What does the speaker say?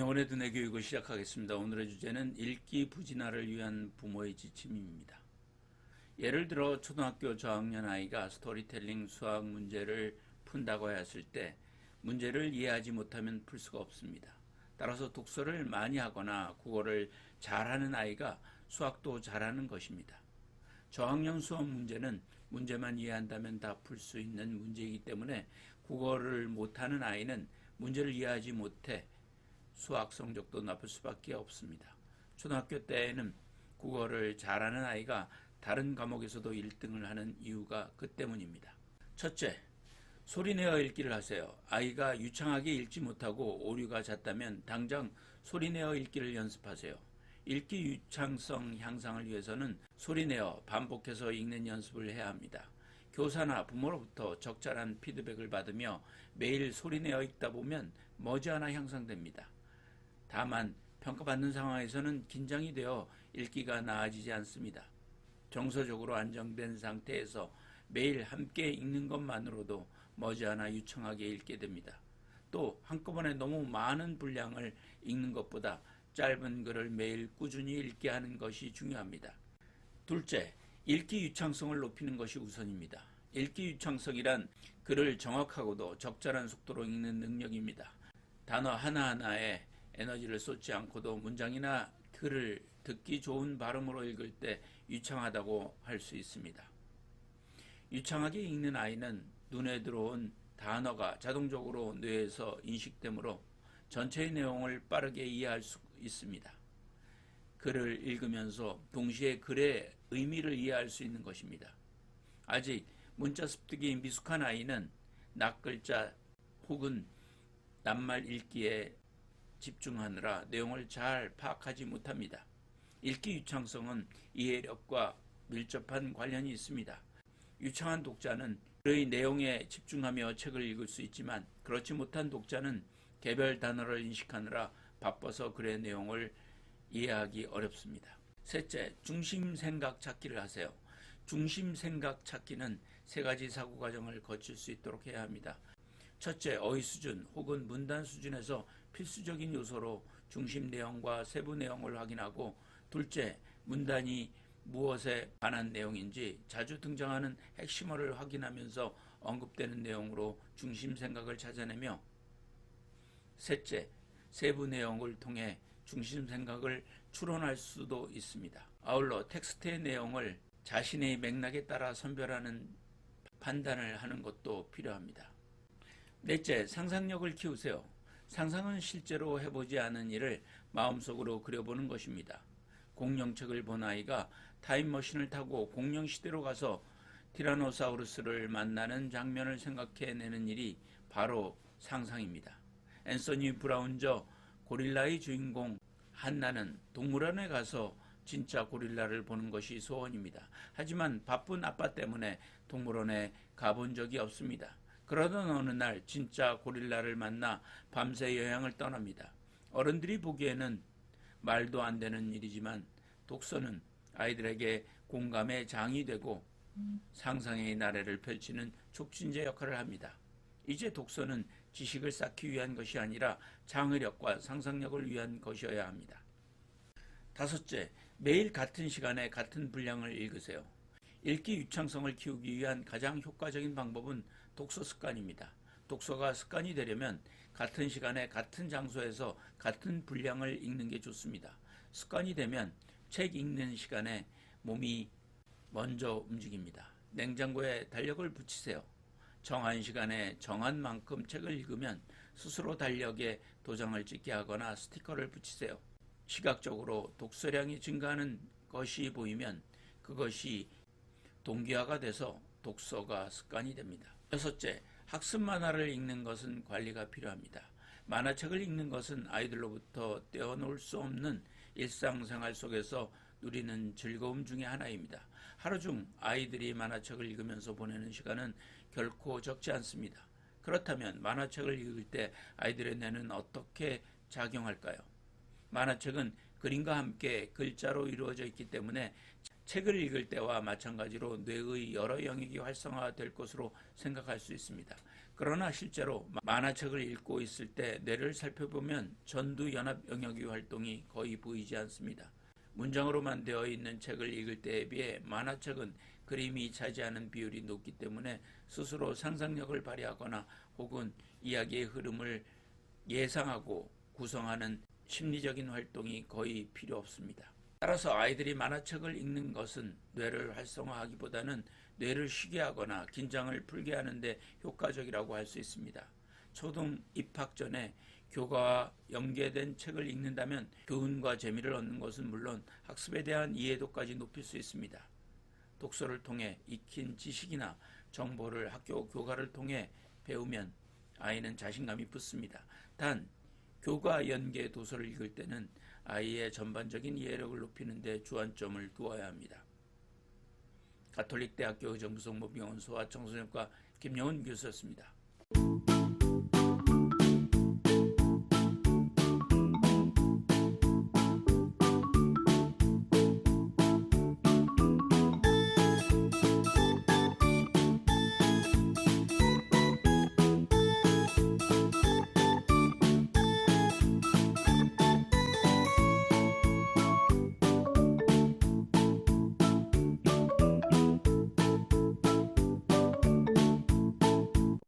김영원의 두뇌 교육을 시작하겠습니다. 오늘의 주제는 읽기 부진화를 위한 부모의 지침입니다. 예를 들어 초등학교 저학년 아이가 스토리텔링 수학 문제를 푼다고 했을 때 문제를 이해하지 못하면 풀 수가 없습니다. 따라서 독서를 많이 하거나 국어를 잘하는 아이가 수학도 잘하는 것입니다. 저학년 수학 문제는 문제만 이해한다면 다 풀 수 있는 문제이기 때문에 국어를 못하는 아이는 문제를 이해하지 못해 수학 성적도 나쁠 수밖에 없습니다. 초등학교 때에는 국어를 잘하는 아이가 다른 과목에서도 1등을 하는 이유가 그 때문입니다. 첫째, 소리내어 읽기를 하세요. 아이가 유창하게 읽지 못하고 오류가 잦다면 당장 소리내어 읽기를 연습하세요. 읽기 유창성 향상을 위해서는 소리내어 반복해서 읽는 연습을 해야 합니다. 교사나 부모로부터 적절한 피드백을 받으며 매일 소리내어 읽다 보면 머지않아 향상됩니다. 다만 평가받는 상황에서는 긴장이 되어 읽기가 나아지지 않습니다. 정서적으로 안정된 상태에서 매일 함께 읽는 것만으로도 머지않아 유창하게 읽게 됩니다. 또 한꺼번에 너무 많은 분량을 읽는 것보다 짧은 글을 매일 꾸준히 읽게 하는 것이 중요합니다. 둘째, 읽기 유창성을 높이는 것이 우선입니다. 읽기 유창성이란 글을 정확하고도 적절한 속도로 읽는 능력입니다. 단어 하나하나에 에너지를 쏟지 않고도 문장이나 글을 듣기 좋은 발음으로 읽을 때 유창하다고 할 수 있습니다. 유창하게 읽는 아이는 눈에 들어온 단어가 자동적으로 뇌에서 인식되므로 전체의 내용을 빠르게 이해할 수 있습니다. 글을 읽으면서 동시에 글의 의미를 이해할 수 있는 것입니다. 아직 문자 습득이 미숙한 아이는 낱글자 혹은 낱말 읽기에 집중하느라 내용을 잘 파악하지 못합니다. 읽기 유창성은 이해력과 밀접한 관련이 있습니다. 유창한 독자는 그의 내용에 집중하며 책을 읽을 수 있지만 그렇지 못한 독자는 개별 단어를 인식하느라 바빠서 글의 내용을 이해하기 어렵습니다. 셋째, 중심 생각 찾기를 하세요. 중심 생각 찾기는 세 가지 사고 과정을 거칠 수 있도록 해야 합니다. 첫째, 어휘 수준 혹은 문단 수준에서 필수적인 요소로 중심 내용과 세부 내용을 확인하고 둘째, 문단이 무엇에 관한 내용인지 자주 등장하는 핵심어를 확인하면서 언급되는 내용으로 중심 생각을 찾아내며 셋째, 세부 내용을 통해 중심 생각을 추론할 수도 있습니다. 아울러 텍스트의 내용을 자신의 맥락에 따라 선별하는 판단을 하는 것도 필요합니다. 넷째, 상상력을 키우세요. 상상은 실제로 해보지 않은 일을 마음속으로 그려보는 것입니다. 공룡책을 본 아이가 타임머신을 타고 공룡 시대로 가서 티라노사우루스를 만나는 장면을 생각해내는 일이 바로 상상입니다. 앤서니 브라운저 고릴라의 주인공 한나는 동물원에 가서 진짜 고릴라를 보는 것이 소원입니다. 하지만 바쁜 아빠 때문에 동물원에 가본 적이 없습니다. 그러던 어느 날 진짜 고릴라를 만나 밤새 여행을 떠납니다. 어른들이 보기에는 말도 안 되는 일이지만 독서는 아이들에게 공감의 장이 되고 상상의 나래를 펼치는 촉진제 역할을 합니다. 이제 독서는 지식을 쌓기 위한 것이 아니라 장의력과 상상력을 위한 것이어야 합니다. 다섯째, 매일 같은 시간에 같은 분량을 읽으세요. 읽기 유창성을 키우기 위한 가장 효과적인 방법은 독서 습관입니다. 독서가 습관이 되려면 같은 시간에 같은 장소에서 같은 분량을 읽는 게 좋습니다. 습관이 되면 책 읽는 시간에 몸이 먼저 움직입니다. 냉장고에 달력을 붙이세요. 정한 시간에 정한 만큼 책을 읽으면 스스로 달력에 도장을 찍게 하거나 스티커를 붙이세요. 시각적으로 독서량이 증가하는 것이 보이면 그것이 동기화가 돼서 독서가 습관이 됩니다. 여섯째, 학습 만화를 읽는 것은 관리가 필요합니다. 만화책을 읽는 것은 아이들로부터 떼어놓을 수 없는 일상생활 속에서 누리는 즐거움 중의 하나입니다. 하루 중 아이들이 만화책을 읽으면서 보내는 시간은 결코 적지 않습니다. 그렇다면 만화책을 읽을 때 아이들의 뇌는 어떻게 작용할까요? 만화책은 그림과 함께 글자로 이루어져 있기 때문에 책을 읽을 때와 마찬가지로 뇌의 여러 영역이 활성화될 것으로 생각할 수 있습니다. 그러나 실제로 만화책을 읽고 있을 때 뇌를 살펴보면 전두 연합 영역의 활동이 거의 보이지 않습니다. 문장으로만 되어 있는 책을 읽을 때에 비해 만화책은 그림이 차지하는 비율이 높기 때문에 스스로 상상력을 발휘하거나 혹은 이야기의 흐름을 예상하고 구성하는 심리적인 활동이 거의 필요 없습니다. 따라서 아이들이 만화책을 읽는 것은 뇌를 활성화하기보다는 뇌를 쉬게 하거나 긴장을 풀게 하는데 효과적이라고 할 수 있습니다. 초등 입학 전에 교과와 연계된 책을 읽는다면 교훈과 재미를 얻는 것은 물론 학습에 대한 이해도까지 높일 수 있습니다. 독서를 통해 익힌 지식이나 정보를 학교 교과를 통해 배우면 아이는 자신감이 붙습니다. 단 교과 연계 도서를 읽을 때는 아이의 전반적인 이해력을 높이는 데 주안점을 두어야 합니다. 가톨릭대학교 의정부성모병원 소아청소년과 김영훈 교수였습니다.